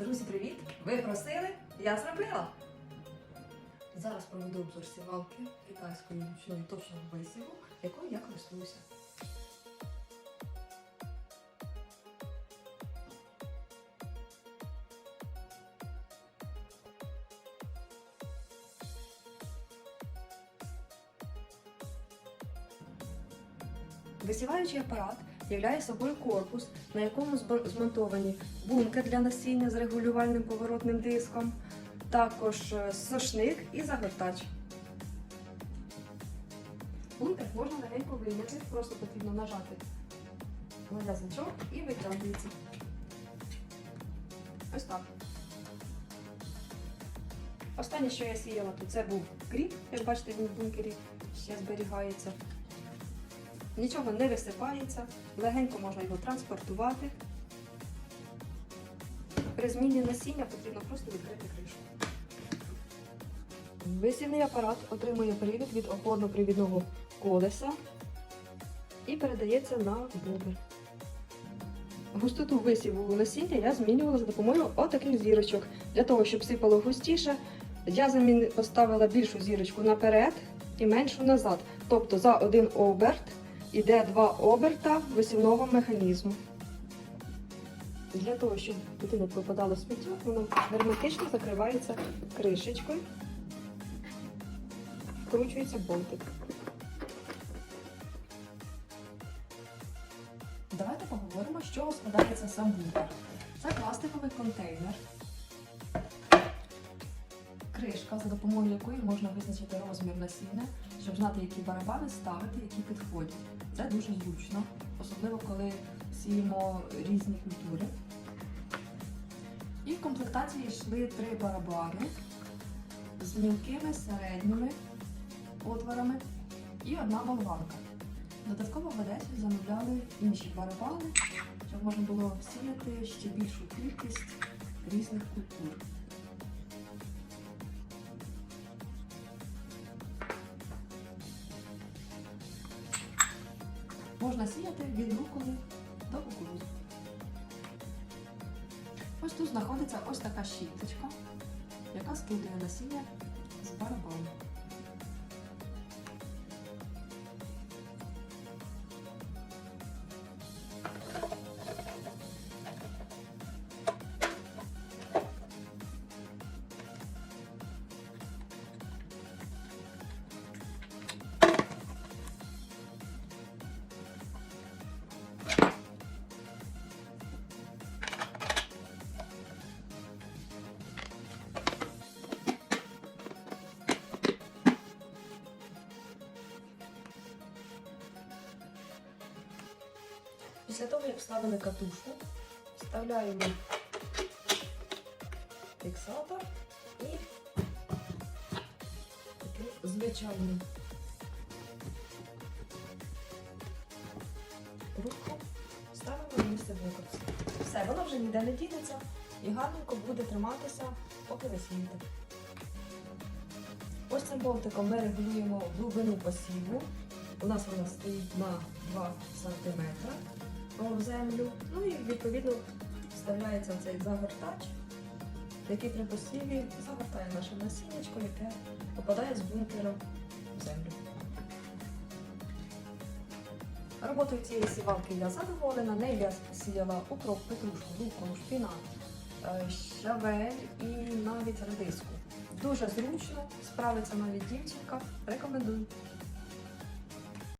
Друзі, привіт! Ви просили? Я зробила. Зараз проведу обзор сівалки китайської ручної точного висіву, якою я користуюся. Висіваючий апарат являє собою корпус, на якому змонтовані бункер для насіння з регулювальним поворотним диском, також е, сошник і загортач. Бункер можна легенько вийняти, просто потрібно нажати на язичок і витягується. Ось так. Останнє, що я сіяла тут, це був кріп. Як бачите, він в бункері ще зберігається. Нічого не висипається, легенько можна його транспортувати. При зміні насіння потрібно просто відкрити кришу. Висівний апарат отримує привід від опорно-привідного колеса і передається на бобер. Густоту висіву насіння я змінювала за допомогою отаких зірочок. Для того, щоб сипало густіше, я замін- поставила більшу зірочку наперед і меншу назад. Тобто за один оберт іде два оберта висівного механізму. Для того, щоб туди не попадало сміття, воно герметично закривається кришечкою, вкручується болтик. Давайте поговоримо, з чого складається сам бункер. Це пластиковий контейнер, кришка, за допомогою якої можна визначити розмір насіння, щоб знати, які барабани ставити, які підходять. Це дуже зручно, особливо коли сіємо різні культури. І в комплектації йшли три барабани з мілкими середніми отворами і одна болванка. Додатково в Одесі замовляли інші барабани, щоб можна було сіяти ще більшу кількість різних культур. Можна сіяти від руколи до кукурудзи. Ось тут знаходиться ось така щіточка, яка скидує насіння з барабану. Після того, як вставили катушку, вставляємо фіксатор і такий звичайний ручку ставимо на місце блокавці. Все, воно вже ніде не дінеться і гарненько буде триматися, поки ви сієте. Ось цим болтиком ми регулюємо глибину посіву. У нас вона стоїть на 2 см в землю. Ну і відповідно вставляється цей загортач, який при посіві загортає наше насіннячко, яке попадає з бункера в землю. Роботою цієї сівалки я задоволена. Нею я сіяла укроп, петрушку, луком, шпінат, е, щавель і навіть редиску. Дуже зручно, справиться навіть дівчинка. Рекомендую.